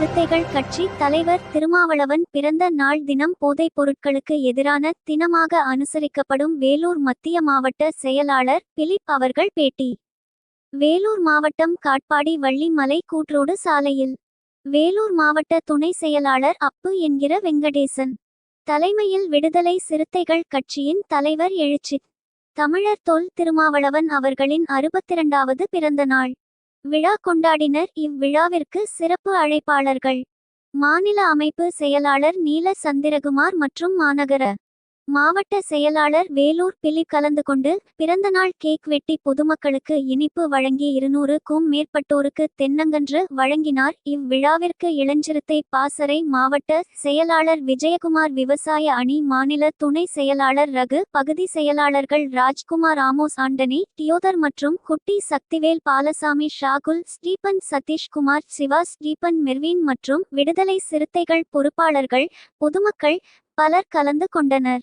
சிறுத்தைகள் கட்சி தலைவர் திருமாவளவன் பிறந்த நாள் தினம் போதைப் பொருட்களுக்கு எதிரான தினமாக அனுசரிக்கப்படும் வேலூர் மத்திய மாவட்ட செயலாளர் பிலிப் அவர்கள் பேட்டி. வேலூர் மாவட்டம் காட்பாடி வள்ளிமலை கூற்றோடு சாலையில். வேலூர் மாவட்ட துணை செயலாளர் அப்பு என்கிற வெங்கடேசன். தலைமையில் விடுதலை சிறுத்தைகள் கட்சியின் தலைவர் எழுச்சி. தமிழர் தொல் திருமாவளவன் அவர்களின் அறுபத்திரண்டாவது பிறந்த நாள் விழா கொண்டாடினர். இவ்விழாவிற்கு சிறப்பு அழைப்பாளர்கள். மாநில அமைப்பு செயலாளர் நீல சந்திரகுமார் மற்றும் மாநகர மாவட்ட செயலாளர் வேலூர் பிலி கலந்து கொண்டு பிறந்தநாள் கேக் வெட்டி பொதுமக்களுக்கு இனிப்பு வழங்கி இருநூறுக்கும் மேற்பட்டோருக்கு தென்னங்கன்று வழங்கினார். இவ்விழாவிற்கு இளஞ்சிறுத்தை பாசறை மாவட்ட செயலாளர் விஜயகுமார் விவசாய அணி மாநில துணை செயலாளர் ரகு பகுதி செயலாளர்கள் ராஜ்குமார் ஆமோஸ் ஆண்டனி தியோதர் மற்றும் குட்டி சக்திவேல் பாலசாமி ஷாகுல் ஸ்டீபன் சதீஷ்குமார் சிவா ஸ்டீபன் மெர்வின் மற்றும் விடுதலை சிறுத்தைகள் பொறுப்பாளர்கள் பொதுமக்கள் பலர் கலந்து கொண்டனர்.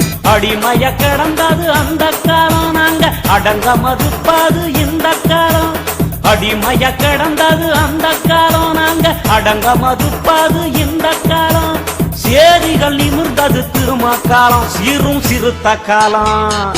அடிமைய கடந்தது அந்த காலம். நாங்க அடங்க மறுப்பது இந்த காலம். அடிமைய கடந்தது அந்த காலம். நாங்க அடங்க மறுப்பது இந்த காலம். சேரிகள் நிமிர்ந்தது திரும காலம் சீரும் சிறுத்த காலம்.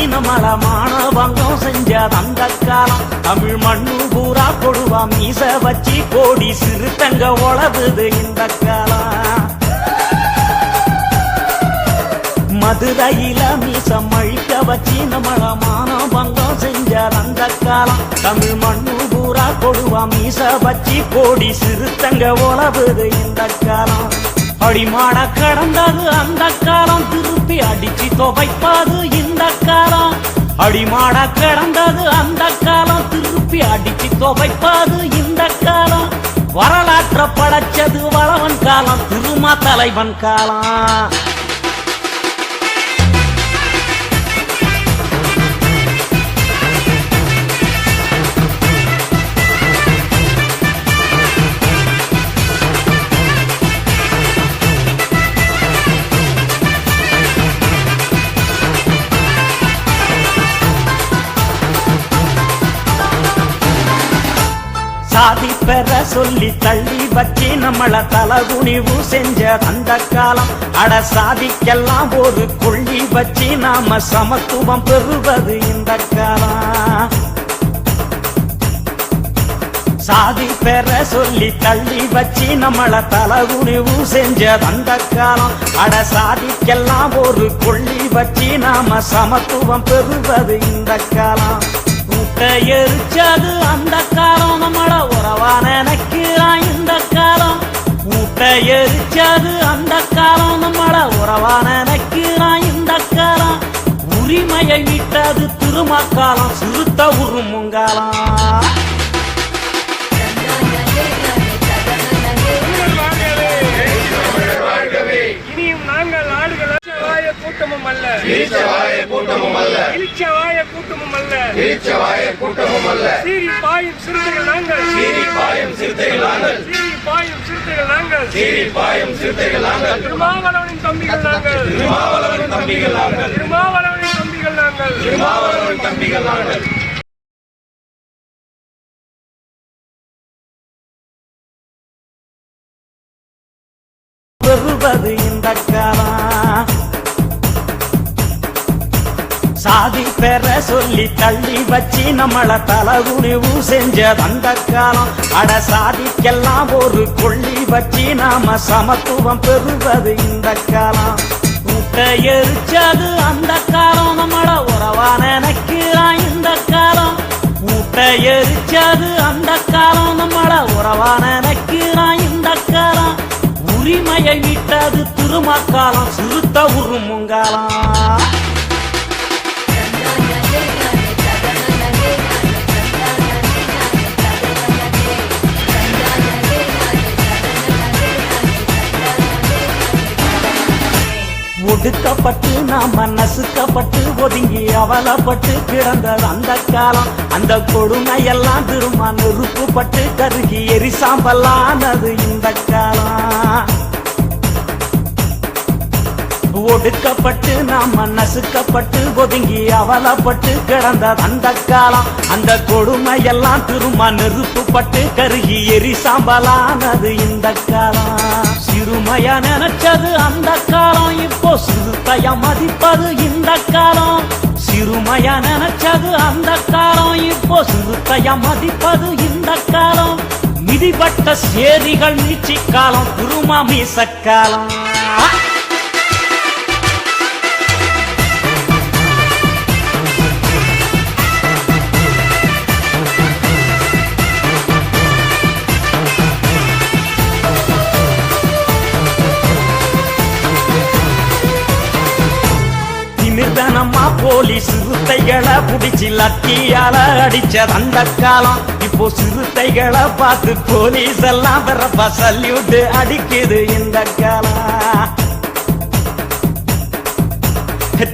அழிக்க மாணவங்கம் செஞ்ச அந்த காலம் தமிழ் மண்ணு பூரா கொடுவா மீச வச்சு கோடி சிறுத்தங்க உழவுது இந்த காலம். மதுரையில மீசம் மழிக்க வச்சு நம்மள மானவங்கம் செஞ்ச தந்த காலம் தமிழ் மண்ணு பூரா கொடுவா மீச வச்சு கோடி சிறுத்தங்க உழவுது இந்த காலம். அடிமாட கடந்தது அந்த காலம். திருப்பி அடிச்சு துவைப்பாது இந்த அடிமாடா கிடந்தது அந்த காலம். திருப்பி அடிச்சு துவைப்பது இந்த காலம். வரலாற்ற படைச்சது வளவன் காலம் திருமா தலைவன் காலம். சாதி சொல்லி தள்ளி வச்சு நம்மள தலகுனிவு செஞ்ச அந்த காலம். அட சாதிக்கெல்லாம் ஒரு கொள்ளி வச்சு நாம சமத்துவம் பெறுவது இந்த காலம். சாதி பெற சொல்லி தள்ளி வச்சு நம்மள தலகுனிவு செஞ்ச அந்த காலம். அட சாதிக்கெல்லாம் ஒரு கொள்ளி வச்சு நாம சமத்துவம் பெறுவது இந்த காலம். கூட்ட எரிச்சது அந்த காலம். நம்மள உறவா நினைக்கிறான் இந்த காலம். கூட்ட எரிச்சது அந்த காலம். நம்மள உறவா நினைக்கிறான் இந்த காலம். உரிமையை விட்டது திருமக்காலம் சிறுத்த உருமுங்காலம் கூட்டமும் அல்ல கூட்டமும் அல்ல. கூட்டமும் அல்ல. இழிச்சவாய கூட்டமும் அல்ல. சீறி பாயும் சிறுத்தைகள் நாங்கள். சீறி பாயும் சிறுத்தைகள் நாங்கள். சீறி பாயும் சிறுத்தைகள் நாங்கள். சீறி பாயும் சிறுத்தைகள் நாங்கள். திருமாவளவனின் தம்பிகள் நாங்கள். திருமாவளவன் தம்பிகள் நாங்கள். திருமாவளவனின் தம்பிகள் நாங்கள். திருமாவளவன் தம்பிகள் நாங்கள். பெறுவது இந்த காலம் சாதி பெற சொல்லி தள்ளி வச்சு நம்மள தலகுனிவு செஞ்ச அந்த காலம். அட சாதிக்கெல்லாம் ஒரு கொள்ளி வச்சு நாம சமத்துவம் பெறுவது இந்த காலம். கூட்ட எரிச்சது அந்த காலம். நம்மள உறவா நினைக்கிறான் இந்த காலம். ஊட்ட எரிச்சது அந்த காலம். நம்மள உறவா நினைக்கிறான் இந்த காலம். உரிமையை விட்டது திருமக்காலம். சுருத்த உருமுங்காலம். ஒடுக்கப்பட்டு நாம மனசுக்கப்பட்டு ஒதுங்கி அவலப்பட்டு கிடந்தது அந்த காலம் அந்த கொடுமையெல்லாம் திரும்ப நெருப்புப்பட்டு கருகி எரிசாம்பலானது இந்த காலம். ஒடுக்கப்பட்டு நாம நசுக்கப்பட்டு ஒதுங்கி அவலப்பட்டு கிடந்தது அந்த காலம் அந்த கொடுமையெல்லாம் திரும்ப நெருப்புப்பட்டு கருகி எரிசாம்பலானது இந்த காலம். சிறுமையா நினைச்சது அந்த காலம் இப்போ சிறுத்தைய மதிப்பது இந்த காலம். சிறுமையா நினைச்சது அந்த காலம் இப்போ சிறுத்தைய மதிப்பது இந்த காலம். மிதிப்பட்ட சேரிகள் மீட்சி காலம் திருமா மீசக்காலம் போலீஸ் சிறுத்தைகளை பிடிச்சி லத்தியால அடிச்ச அந்த காலம். இப்போ சிறுத்தைகளை பார்த்து போலீஸ் எல்லாம் பிறப்பா சல்யூட் அடிக்குது இந்த காலம்.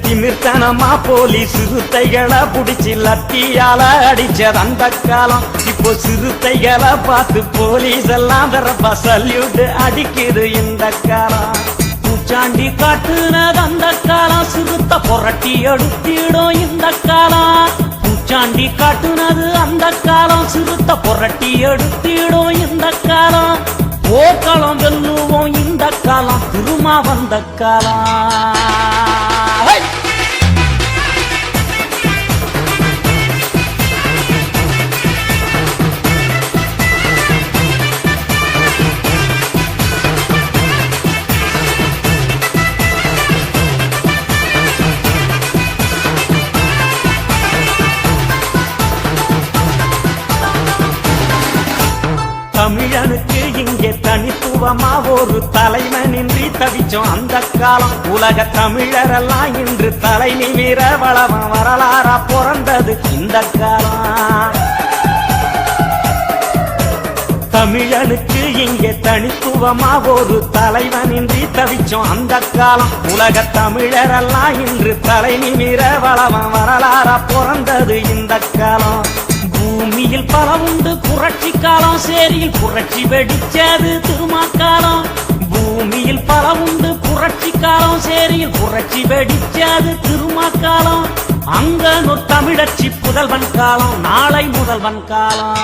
திமிர்த்தனமா போலீஸ் சிறுத்தைகளை புடிச்சு லத்தியால அடிச்ச அந்த காலம். இப்போ சிறுத்தைகளை பார்த்து போலீஸ் எல்லாம் பிறப்பா சல்யூட் அடிக்குது இந்த காலம். பூச்சாண்டி காட்டுனது அந்த காலம் சிறுத்த புரட்டி எடுத்திடும் இந்த காலம். பூச்சாண்டி காட்டுனது அந்த காலம் சிறுத்த புரட்டி எடுத்திடும் இந்த காலம். போர்க்காலம் வெல்லுவோம் இந்த காலம் திருமா வந்த காலம். ஒரு தலைவனின்றி தவிச்சோம் அந்த காலம். உலக தமிழரெல்லாம் இன்று தலை நிமிர வளவம் வரலாறா பிறந்தது இந்த காலம். தமிழனுக்கு இங்கே தனித்துவமா ஒரு தலைவனின்றி தவிச்சோம் அந்த காலம். உலக தமிழரெல்லாம் இன்று தலை நிமிர வளவம் வரலாறா பிறந்தது இந்த காலம். சேரியில் பல உண்டு. புரட்சி காலம் சேரியில் புரட்சி வெடிச்சது திருமாக்காலம் பூமியில் பல உண்டு. புரட்சி காலம் சேரியில் புரட்சி வெடிச்சது திருமாக்காலம் அங்க தமிழச்சி புதல்வன் காலம் நாளை முதல்வன் காலம்.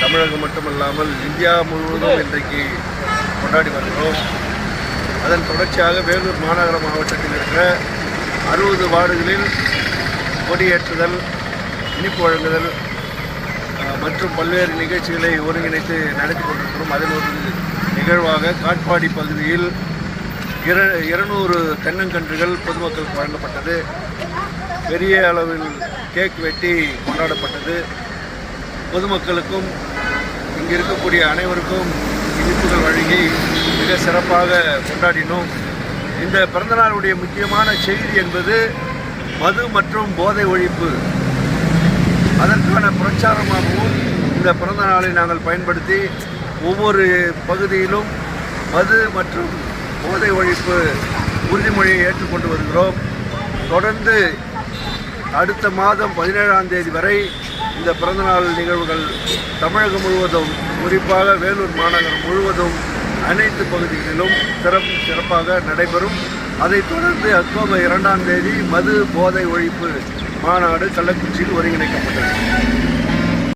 தமிழகம் மட்டுமல்லாமல் இந்தியா முழுவதும் இன்றைக்கு கொண்டாடி வருகிறோம். அதன் தொடர்ச்சியாக வேலூர் மாநகர மாவட்டத்தில் இருக்கிற அறுபது வார்டுகளில் கொடியேற்றுதல் இனிப்பு வழங்குதல் மற்றும் பல்வேறு நிகழ்ச்சிகளை ஒருங்கிணைத்து நடத்தி கொண்டிருக்கிறோம். அதில் ஒரு நிகழ்வாக காட்பாடி பகுதியில் இர இருநூறு தென்னங்கன்றுகள் பொதுமக்களுக்கு வழங்கப்பட்டது. பெரிய அளவில் கேக் வெட்டி கொண்டாடப்பட்டது. பொதுமக்களுக்கும் இங்கு இருக்கக்கூடிய அனைவருக்கும் இனிப்புகள் வழங்கி மிக சிறப்பாக கொண்டாடினோம். இந்த பிறந்தநாளுடைய முக்கியமான செய்தி என்பது மது மற்றும் போதை ஒழிப்பு. அதற்கான பிரச்சாரமாகவும் இந்த பிறந்த நாளை நாங்கள் பயன்படுத்தி ஒவ்வொரு பகுதியிலும் மது மற்றும் போதை ஒழிப்பு உறுதிமொழியை ஏற்றுக்கொண்டு வருகிறோம். தொடர்ந்து அடுத்த மாதம் பதினேழாம் தேதி வரை இந்த பிறந்தநாள் நிகழ்வுகள் தமிழகம் முழுவதும் குறிப்பாக வேலூர் மாநகரம் முழுவதும் அனைத்து பகுதிகளிலும் சிறப்பு சிறப்பாக நடைபெறும். அதைத் தொடர்ந்து அக்டோபர் இரண்டாம் தேதி மது போதை ஒழிப்பு மாநாடு கள்ளக்குறிச்சியில் ஒருங்கிணைக்கப்பட்டது.